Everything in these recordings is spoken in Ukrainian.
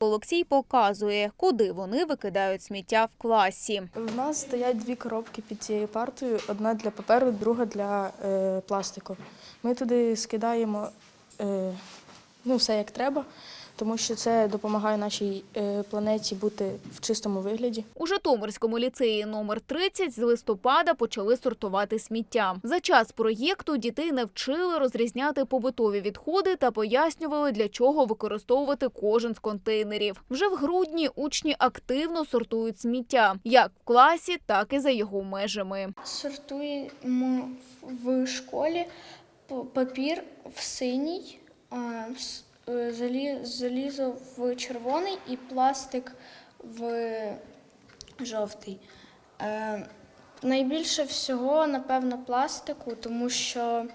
Олексій показує, куди вони викидають сміття в класі. У нас стоять дві коробки під цією партою: одна для паперу, друга для е, пластику. Ми туди скидаємо е, ну, все як треба, тому що це допомагає нашій е, планеті бути в чистому вигляді. У Житомирському ліцеї номер 30 з листопада почали сортувати сміття. За час проєкту дітей навчили розрізняти побутові відходи та пояснювали, для чого використовувати кожен з контейнерів. Вже в грудні учні активно сортують сміття як в класі, так і за його межами. Сортуємо в школі папір в синій, залізо в червоний і пластик в жовтий. Е, Найбільше всього, напевно, пластику, тому що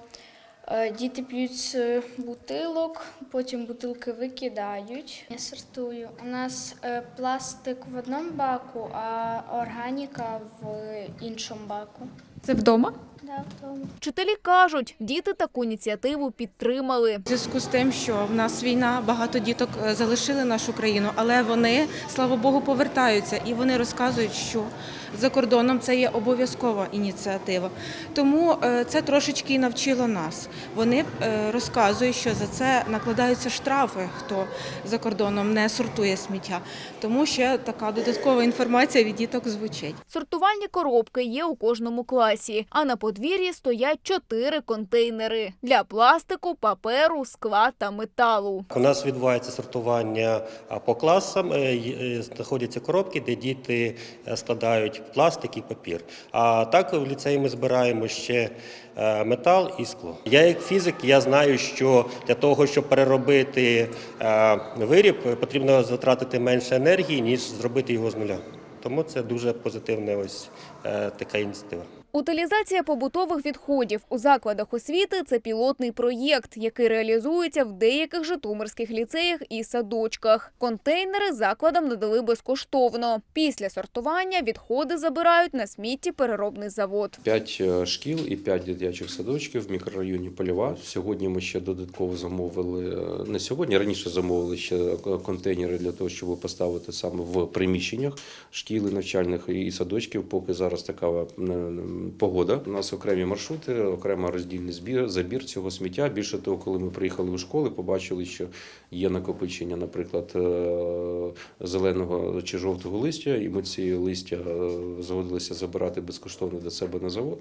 е, діти п'ють з бутилок, потім бутилки викидають. Я сортую. У нас е, пластик в одному баку, а органіка в іншому баку. Це вдома? Да. Вчителі кажуть, діти таку ініціативу підтримали. В зв'язку з тим, що в нас війна, багато діток е, залишили нашу країну, але вони, слава Богу, повертаються і вони розказують, що за кордоном це є обов'язкова ініціатива. Тому е, це трошечки і навчило нас. Вони е, розказують, що за це накладаються штрафи, хто за кордоном не сортує сміття. Тому ще така додаткова інформація від діток звучить. Сортувальні коробки є у кожному класі, а на подвір'ї стоять чотири контейнери для пластику, паперу, скла та металу. У нас відбувається сортування по класам. Е, е, Знаходяться коробки, де діти е, складають пластик і папір. А так в ліцеї ми збираємо ще метал і скло. Я як фізик, я знаю, що для того, щоб переробити виріб, потрібно затратити менше енергії, ніж зробити його з нуля. Тому це дуже позитивна ось така ініціатива. Утилізація побутових відходів у закладах освіти це пілотний проєкт, який реалізується в деяких житомирських ліцеях і садочках. Контейнери закладам надали безкоштовно. Після сортування відходи забирають на сміттєпереробний завод. П'ять е, шкіл і п'ять дитячих садочків в мікрорайоні Полєва. Сьогодні ми ще додатково замовили е, не сьогодні, раніше замовили ще контейнери для того, щоб поставити саме в приміщеннях шкіл і навчальних і садочків. Поки зараз така е, погода. У нас окремі маршрути, окремо роздільний збір, забір цього сміття. Більше того, коли ми приїхали в школи, побачили, що є накопичення, наприклад, е, зеленого чи жовтого листя, і ми ці листя е, згодилися забирати безкоштовно до себе на завод.